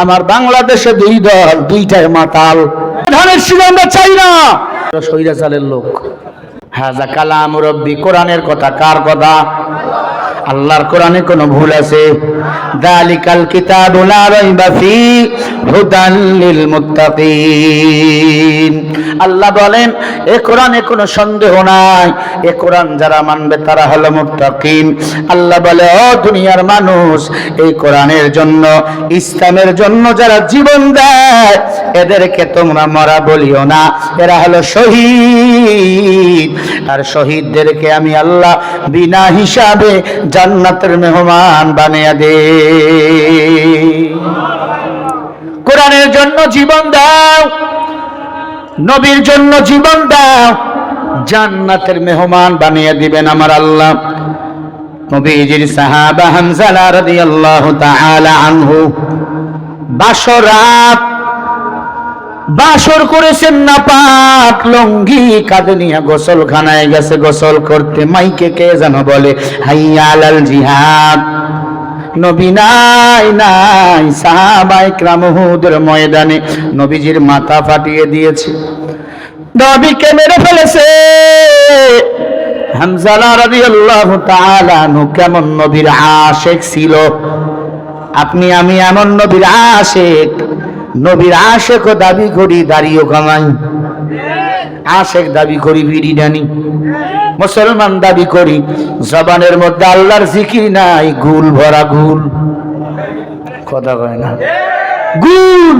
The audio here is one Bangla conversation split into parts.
আমার বাংলাদেশে দুই দল দুইটাই মাতাল। ধানের শীষ আমরা চাই না। সৈরাচালের লোক। হাজা কালাম রব্বি কোরআনের কথা কার কথা? আল্লাহর কোরআনে কোনো ভুল আছে? দালিকাল কিতাবু ফি হুদাল লিল মুত্তাকিন। আল্লাহ বলেন, এ কোরআনে কোনো সন্দেহ নাই। এ কোরআন যারা মানবে তারা হলো মুত্তাকিন। আল্লাহ বলে, ও দুনিয়ার মানুষ, এই কোরআনের জন্য, ইসলামের জন্য যারা জীবন দেয়, এদেরকে তোমরা মরা বলিও না। এরা হলো শহীদ। আর শহীদদেরকে আমি আল্লাহ বিনা হিসাবে জান্নাতের মেহমান বানিয়ে দে। কোরআনের জন্য জীবন দাও, নবীর জন্য জীবন দাও, জান্নাতের মেহমান বানিয়ে দিবেন আমার আল্লাহ। নবীজির সাহাবা হামজালা রাদিয়াল্লাহু তাআলা আনহু বাসরাত বাসর করেছেন না পাক, লঙ্গি কাঁধে নিয়ে গোসলখানায় গেছে, গোসল করতে মাইকে কে যেন বলে, হাইয়া আলাল জিহাদ। নবী নাই নাই সাহাবাই ক্রামহুদের ময়দানে নবীজির মাথা ফাটিয়ে দিয়েছে। নবীকে মেরে ফেলেছে? হামজালা রাদিয়াল্লাহু তাআলা আনহু কেমন নবীর আশেক ছিল? আপনি, আমি এমন নবীর আশেক। নবীর আশেক দাবি করি দাঁড়িয়ে কামাই আশেক দাবি করি বিড়ি ডানি মুসলমান দাবি করি, জবানের মধ্যে আল্লাহর জিকির নাই, গুল ভরা গুল। কথা কয় না। গুল!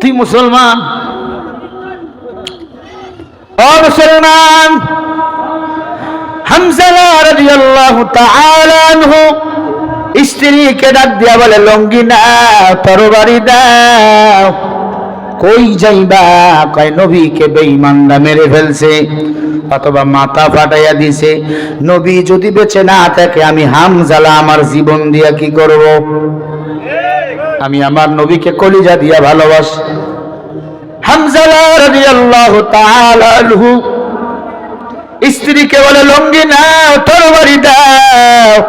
তুই মুসলমান? ও মুসলমান! হামজালা রাদিয়াল্লাহু তাআলা আনহু স্ত্রীকে ডাক দিয়া বলে লঙ্গি না তরবারি দাও। কই যাইবা? কয়, নবীকে বেঈমানরা মেরে ফেলছে অথবা মাথা ফাটাইয়া দিছে। নবী যদি বেঁচে না থাকে, আমি হাম হামজালা আমার জীবন দিয়া কি করব? আমি আমার নবীকে কলিজা দিয়া ভালোবাসি। স্ত্রীকে বলে লঙ্গি নাও তরবারি দাও।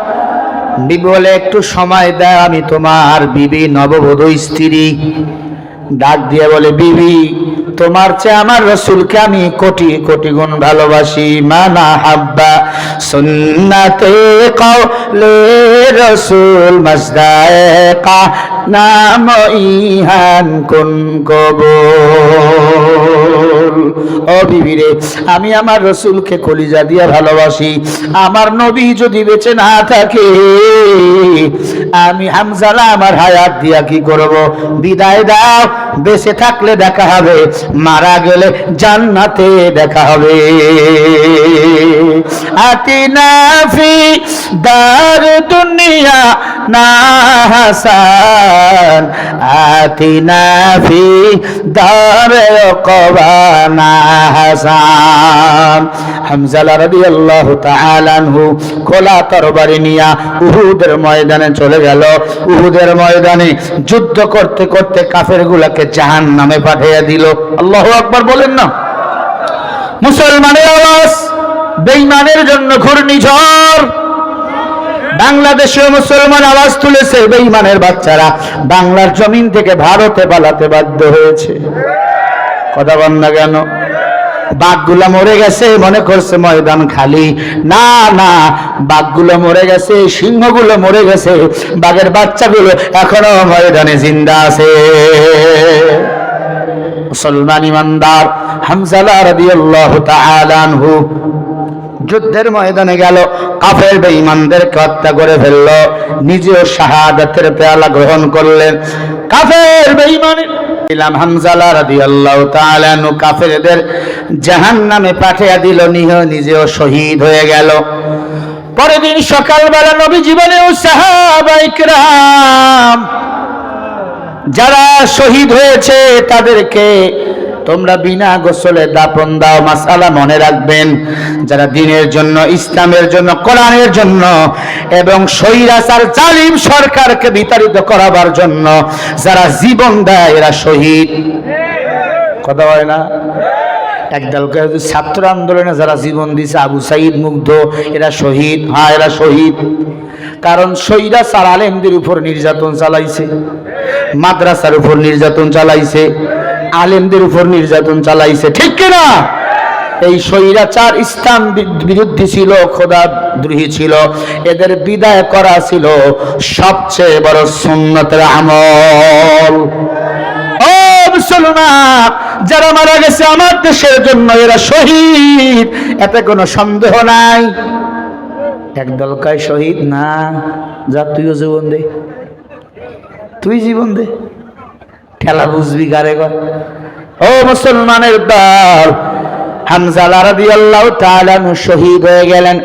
বিবি বলে একটু সময় দেয় আমি তোমার বিবি নববধূ স্ত্রী। ডাক দিয়ে বলে বিবি তোমার চেয়ে আমার রসুলকে আমি কোটি কোটি গুণ ভালোবাসি। মানা হাব্বা সুন্নাতে কাউলে রসুল মজদায়কা নাম ইহান কোন কবুল। ও বিবি রে আমি আমার রসুলকে কলিজা দিয়ে ভালোবাসি। আমার নবী যদি বেঁচে না থাকে আমি হামজালা আমার হায়াত দিয়া কি করব? বিদায় দাও, বেঁচে থাকলে দেখা হবে, মারা গেলে জান্নাতে দেখা হবে। আতিনাফি দার দুনিয়া না হাসান আতিনা ফি দার কবানা হাসান হামজালা রাদিয়াল্লাহু খোলা তরবারি নিয়া উহুদের ময়দানে চলে গেল। উহুদের ময়দানে যুদ্ধ করতে করতে কাফের গুলাকে জাহান নামে পাঠিয়ে দিল। আল্লাহু আকবার বলেন না। মুসলমানের আওয়াজ, বেঈমানের জন্য ঘূর্ণিঝড়। বাংলাদেশে মুসলমান আওয়াজ তুলেছে বেঈমানের বাচ্চারা। বাংলার জমিন থেকে ভারতে পালাতে বাধ্য হয়েছে। কথা বল না কেন? বাঘগুলা মরে গেছে, মনে করছে ময়দান খালি। না না, বাঘগুলো মরে গেছে, সিংহগুলো মরে গেছে। বাঘের বাচ্চাগুলো এখনও ময়দানে জিন্দা আছে। মুসলমান ইমানদার হামজালা তাআলা আনহু যুদ্ধের ময়দানে গেল। কাফের বেঈমানদেরকে হত্যা করে ফেলল। নিজেও শাহাদাতের পেয়ালা গ্রহণ করলেন। কাফের বেঈমানের ইলাম হামজালা জাহান্নামে পাঠিয়ে দিল। নিহ নিজেও শহীদ হয়ে গেল। পরের দিন যারা শহীদ হয়েছে তাদেরকে তোমরা বিনা গোসলে দাপন দাও, মাসালা মনে রাখবেন। যারা দিনের জন্য, ইসলামের জন্য, কোরআনের জন্য এবং সৈরাচার জালিম সরকারকে বিতাড়িত করাবার জন্য যারা জীবন দেয়, এরা শহীদ। কথা হয় না? একদল ছাত্র আন্দোলনে যারা জীবন দিছে, আবু সাইদ মুগ্ধ, এরা শহীদ। হ্যাঁ এরা শহীদ। কারণ সৈরা সার আলেমদের উপর নির্যাতন চালাইছে, মাদ্রাসার উপর নির্যাতন চালাইছে। আলেমদের উপর নির্যাতন চালাইছে, ঠিক কিনা? এই স্বৈরাচার ইসলাম বিরুদ্ধে ছিল খোদা দ্রোহী ছিল, এদের বিদায় করা ছিল সবচেয়ে বড় সুন্নতের আমল। যারা মারা গেছে আমার দেশের জন্য, এরা শহীদ, এতে কোনো সন্দেহ নাই। একদল কয় শহীদ? না, যা তুইও জীবন দে। তুই জীবন দে। ঠেলা বুঝবি গারে ও মুসলমানের দল হামজালা রাদিয়াল্লাহু তাআলা শহীদ হয়ে গেলেন।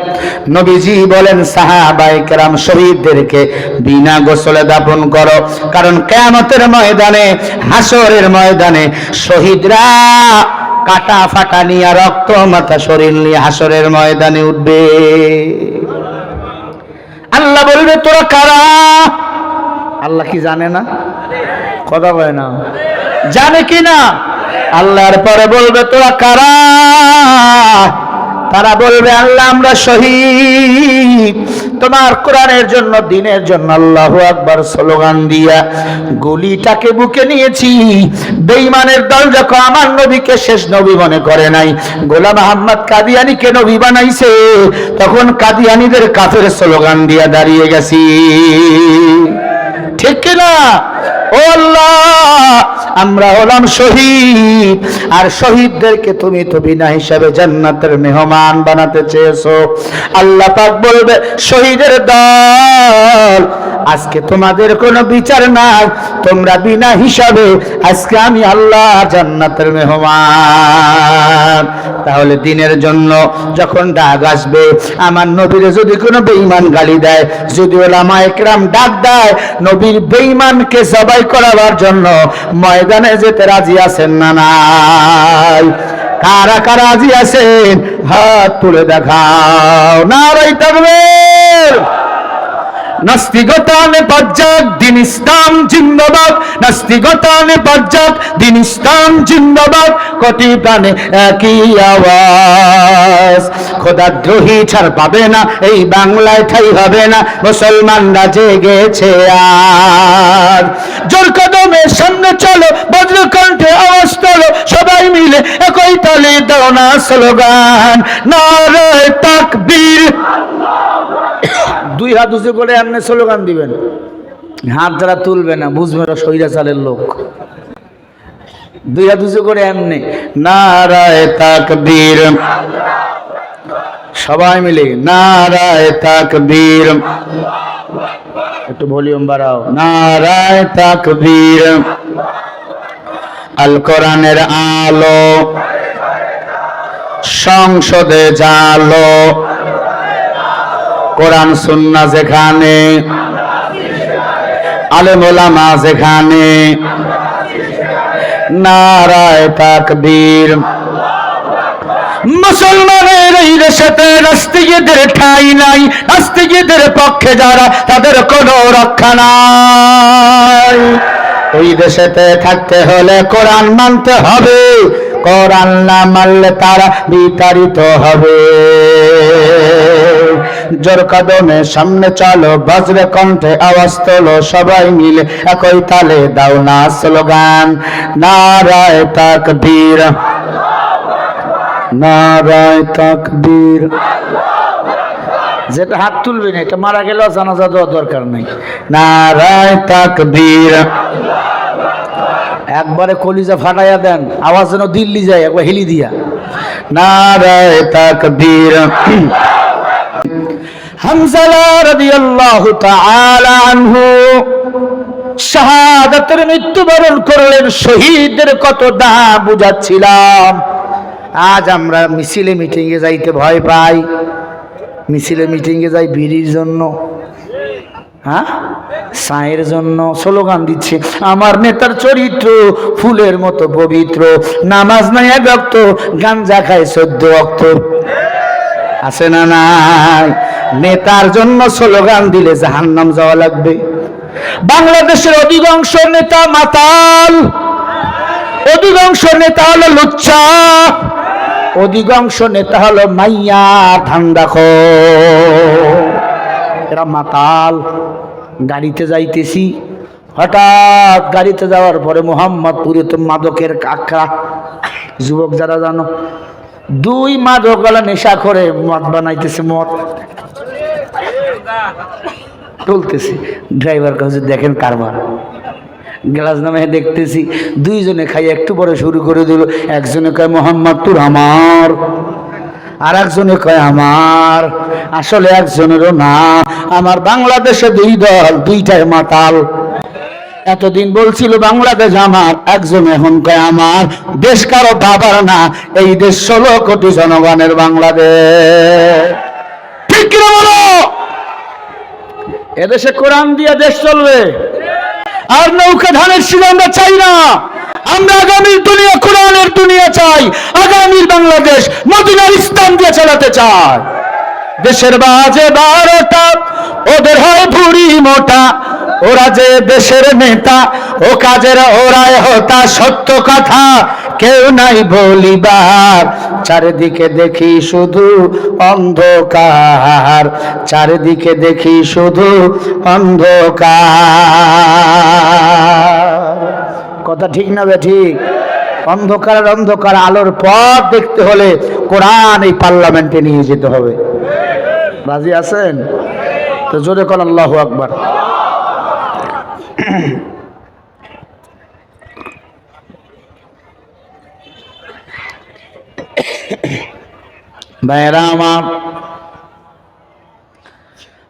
নবীজি বলেন, সাহাবায়ে কেরাম শহীদদেরকে বিনা গোসলে দাফন করো, কারণ কিয়ামতের ময়দানে হাসরের ময়দানে শহীদরা কাটা ফাটা নিয়ে রক্ত মাথা শরীর নিয়ে হাসরের ময়দানে উঠবে। আল্লাহ বলবে, তোরা কারা? আল্লাহ কি জানে না? কথা বলে না। জানে কি না? আল্লাহর পরে বলবে, তোরা কারা? তারা বলবে, আল্লাহ, আমরা শহীদ। তোমার কোরআনের জন্য, দিনের জন্য আল্লাহ আকবার স্লোগান দিয়া গুলিটাকে বুকে নিয়েছি। বেঈমানের দল যখন আমার নবীকে শেষ নবী মনে করে নাই। গোলাম আহম্মদ কাদিয়ানিকে নবী বানাইছে। তখন কাদিয়ানিদের কাফের স্লোগান দিয়া দাঁড়িয়ে গেছি। ঠিক কিনা? ও আল্লাহ, আমরা হলাম শহীদ। আর শহীদদেরকে তুমি তো বিনা হিসাবে জান্নাতের মেহমান বানাতে চেয়েছো। আল্লাহ পাক বলবে, শহীদের দল, আজকে তোমাদের কোনো বিচার নাই। তোমরা বিনা হিসাবে আজকে আমি আল্লাহ জান্নাতের মেহমান। তাহলে দিনের জন্য যখন ডাক আসবে, আমার নবীরে যদি কোনো বেঈমান গালি দেয়, যদি ওলামা একরাম ডাক দেয় নবীর বেঈমানকে জবাই করাবার জন্য ময়দানে যেতে রাজি আছেন না নাই? কারা কারা রাজি আছেন? হাত তুলে দেখাও। না রাই তাকবীর! নাস্তিকতানে পজ্জাক দিন ইসলাম জিন্দাবাদ। নাস্তিকতানে পজ্জাক দিন ইসলাম জিন্দাবাদ। কোটি প্রাণে একই আওয়াজ। খোদা দ্রোহী ছাড় পাবে না, এই বাংলায় ঠাই হবে না, মুসলমানরা জেগেছে আর জোর কদমে সামনে চলো, বজ্রকণ্ঠে আওয়াজ তোলো, সবাই মিলে একই তালে দাও না স্লোগান। নারায় তাকবীর। দুই হাত উঁচু করে এমনি স্লোগান দিবেন। হাত যারা তুলবে না, বুঝবে না সৈরা লোক। দুই হাত উঁচু করে এমনি, নারায় তাকবীর। সবাই মিলে, নারায় তাকবীর। একটু ভলিউম বাড়াও। নারায় তাকবীর। আল কোরআনের আলো, সংসদে জালো। কোরআন সুন্না যেখানে, আলেম যেখানে, নারায় তাকবীর। মুসলমানের এই দেশেতে নাস্তিকদের ঠাই নাই নাস্তিকদের পক্ষে যারা, তাদের কোনো রক্ষা নাই। ওই দেশেতে থাকতে হলে কোরআন মানতে হবে, কোরআন না মানলে তারা বিতাড়িত হবে। জোর কদমে সামনে চলো বজ্রে কণ্ঠে আওয়াজ তোলো সবাই মিলে একই তালে দাও না স্লোগান। নারায় তাকবীর। নারায় তাকবীর। যেটা হাত তুলবে না এটা মারা গেলেও জানাজা দেওয়ার দরকার নেই। নারায় তাকবীর। একবারে কলিজা ফাটাইয়া দেন আওয়াজ যেন দিল্লি যায় একবার হেলি দিয়া। নারায় তাকবীর। আনহু শাহাদাতের মৃত্যুবরণ করলেন শহীদদের কত দাম বুঝাচ্ছিলাম। আজ আমরা মিছিলে মিটিংয়ে যাইতে ভয় পাই। মিছিলে মিটিংয়ে যাই বিড়ির জন্য হ্যাঁ? সাঁয়ের জন্য স্লোগান দিচ্ছে, আমার নেতার চরিত্র ফুলের মতো পবিত্র, নামাজ নাই এক অক্ত, গাঞ্জা খায় চোদ্দ অক্ত। আছে না নাই? নেতার জন্য স্লোগান দিলে জাহান্নাম যাওয়া লাগবে। বাংলাদেশের অধিকাংশ নেতা মাতাল। অধিকাংশ নেতা হলো লুচ্চা অধিকাংশ নেতা হলো মাইয়া ঠান্ডা এরা মাতাল। গাড়িতে যাইতেছি। হঠাৎ গাড়িতে যাওয়ার পরে মোহাম্মদপুরে তো মাদকের কাকড়া। যুবক যারা জানো, দুই মাদক নেশা করে মদ বানাইতেছে, মদ। চলতেছি। ড্রাইভার কাছে দেখেন কারবার। গ্লাস নামে দেখতেছি, দুইজনে খাই একটু পরে শুরু করে দিল। একজনে কয়, মোহাম্মদ, তুর আমার। আর একজনে কয়, আমার। আসলে একজনেরও না। আমার বাংলাদেশে দুই দল, দুইটাই মাতাল। এতদিন বলছিল বাংলাদেশ আমার, একজন এখন কয়, আমার। দেশ কারও বাবার না, এই দেশ ষোলো কোটি জনগণের বাংলাদেশ ঠিক কিনা বলো এদেশে কোরআন দিয়ে দেশ চলবে। আর নৌকা ধানের ছিল আমরা চাই না। আমরা আগামীর দুনিয়া কোরআনের দুনিয়া চাই। আগামীর বাংলাদেশ মদিনার ইসলাম দিয়ে চালাতে চাই। দেশের বাজে বারোটা, ওদের হয় ভুড়ি মোটা। ওরা যে দেশের নেতা, ও কাজের ওরাই হতা সত্য কথা। কেউ নাই বলিবার। চারিদিকে দেখি শুধু অন্ধকার। চারিদিকে দেখি শুধু অন্ধকার। কথা ঠিক না বে ঠিক? অন্ধকারের অন্ধকার আলোর পথ দেখতে হলে কোরআন এই পার্লামেন্টে নিয়ে যেতে হবে। রাজি আছেন? তো জোরে কর আল্লাহ আকবার। ভাইরা আমার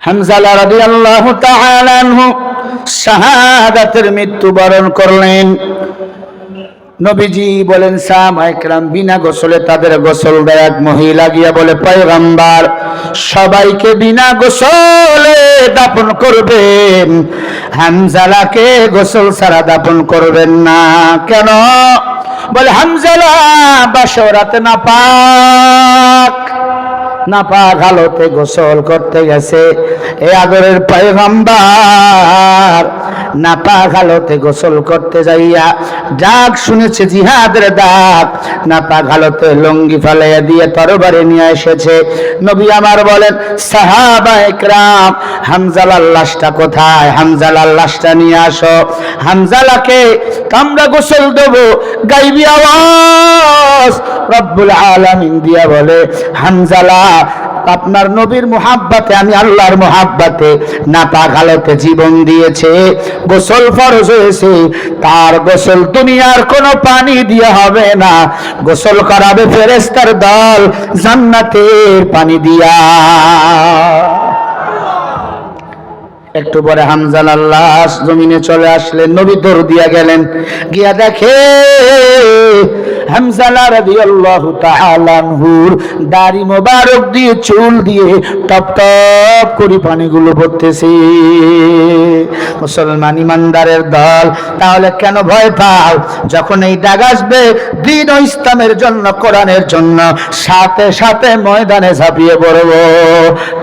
হামজালা রাদিয়াল্লাহু শাহাদাতের মৃত্যুবরণ করলেন। নবীজি বলেন সাহাবাইকরাম বিনা গোসলে তাদের গোসল দেয় এক মহিলা গিয়া বলে, পয়গম্বর, সবাইকে বিনা গোসলে দাপন করবেন। হামজালাকে গোসল ছাড়া দাপন করবেন না। কেন? বলে হামজালা বাসরাত না পাক না পাক হালতে গোসল করতে গেছে। এ আদরের পয়গম্বর, না পাক হালতে গোসল করতে যাইয়া ডাক শুনেছে জিহাদের ডাক, না পাক হালতে লঙ্গি ফালাইয়া দিয়ে তরবারে নিয়ে এসেছে। নবী আমার বলেন, সাহাবা একরাম, হামজালার লাশটা কোথায়? হামজালার লাশটা নিয়ে আসো। হামজালাকে আমরা গোসল দেবো। গাইবি আওয়াজ, রব্বুল আলামিন দিয়া বলে, হামজালা আপনার নবীর মোহাব্বাতে, আমি আল্লাহর মোহাব্বাতে নাতা হালতে জীবন দিয়েছে, গোসল ফরজ হয়েছে, তার গোসল দুনিয়ার কোনো পানি দিয়ে হবে না। গোসল করাবে ফেরেস্তার দল জান্নাতের পানি দিয়া। একটু পরে হামজাল আল্লাহ জমিনে চলে আসলেন, নবী দৌড় দিয়া গেলেন। গিয়া দেখে দাড়ি মোবারক দিয়ে, চুল দিয়ে টপ টপ করে পানিগুলো পড়তেছে। মুসলমান ইমানদারের দল, তাহলে কেন ভয় পাও? যখন এই ডাক আসবে, দিন ইসলামের জন্য, কোরআনের জন্য, সাথে সাথে ময়দানে ঝাঁপিয়ে পড়ব।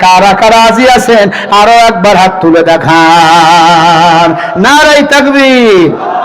কারা কারা রাজি আছেন? আরও একবার হাত তুলে দেখান নারাই তাকবীর।